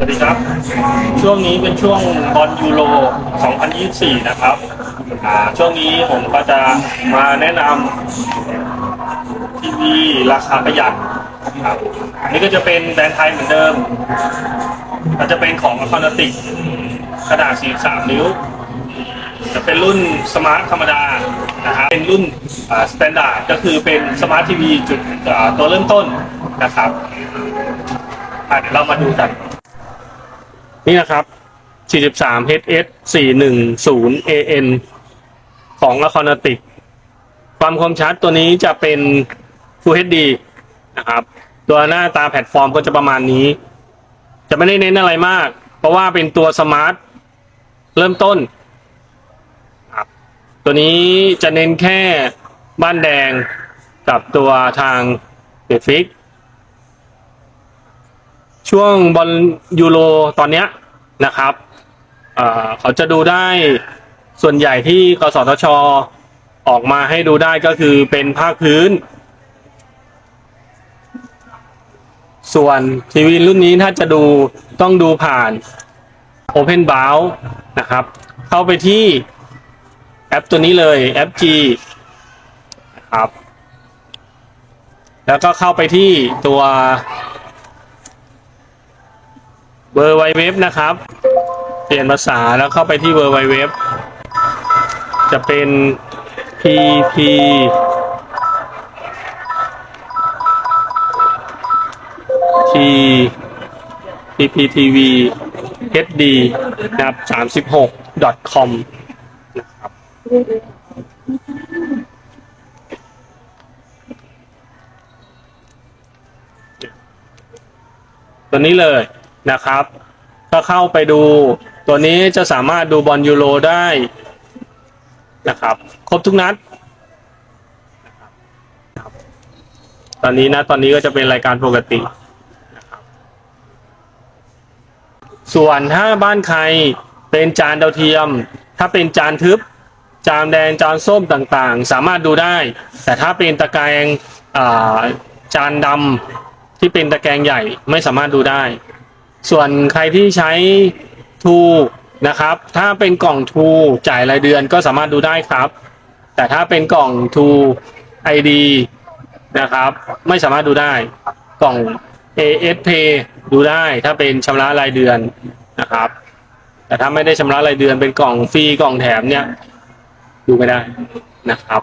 สวัสดีครับ ช่วงนี้เป็นช่วงบอลยูโร 2024 นะครับ ช่วงนี้ผมก็จะมาแนะนำทีวีราคาประหยัดครับนนี้ก็จะเป็นแบรนด์ไทยเหมือนเดิม ก็จะเป็นของคอนติกขนาด 43 นิ้ว จะเป็นรุ่นสมาร์ทธรรมดานะครับเป็นรุ่นสแตนดาร์ดก็คือเป็นสมาร์ททีวีจุดอ่าตัวเริ่มต้นนะครับเดี๋ยวเรามาดูกัน นี่นะครับ 43 HS 410 AN ของ a c o n a t i c ความคมชัดตัวนี้จะเป็น Full HD นะครับ ตัวหน้าตาแพลตฟอร์มก็จะประมาณนี้ จะไม่ได้เน้นอะไรมาก เพราะว่าเป็นตัวสมาร์ทเริ่มต้น ตัวนี้จะเน้นแค่บ้านแดงกับตัวทางเบฟิก ช่วงบอลยูโรตอนเนี้ยนะครับเขาจะดูได้ส่วนใหญ่ที่กสทชออกมาให้ดูได้ก็คือเป็นภาคพื้น ส่วนทีวีรุ่นนี้ถ้าจะดูต้องดูผ่าน Open b o w นะครับ เข้าไปที่แอปตัวนี้เลยแอป G นะครับ แล้วก็เข้าไปที่ตัว เวอร์ไวเว็บนะครับ เปลี่ยนภาษาแล้วเข้าไปที่เวอร์ไวเว็บจะเป็น pp t pptv hd นะครับ 36 com นะครับตัวนี้เลย นะครับ ถ้าเข้าไปดูตัวนี้จะสามารถดูบอลยูโรได้นะครับ ครบทุกนัด ตอนนี้นะตอนนี้ก็จะเป็นรายการปกติ ส่วนถ้าบ้านใครเป็นจานดาวเทียม ถ้าเป็นจานทึบ จานแดงจานส้มต่างๆ สามารถดูได้ แต่ถ้าเป็นตะแกรงจานดำที่เป็นตะแกรงใหญ่ไม่สามารถดูได้ ส่วนใครที่ใช้ทูนะครับ ถ้าเป็นกล่องทูจ่ายรายเดือนก็สามารถดูได้ครับ แต่ถ้าเป็นกล่องทูไอดีนะครับ ไม่สามารถดูได้กล่อง AS Pay ดูได้ถ้าเป็นชำระรายเดือนนะครับ แต่ถ้าไม่ได้ชำระรายเดือนเป็นกล่องฟรีกล่องแถมเนี่ย ดูไม่ได้นะครับ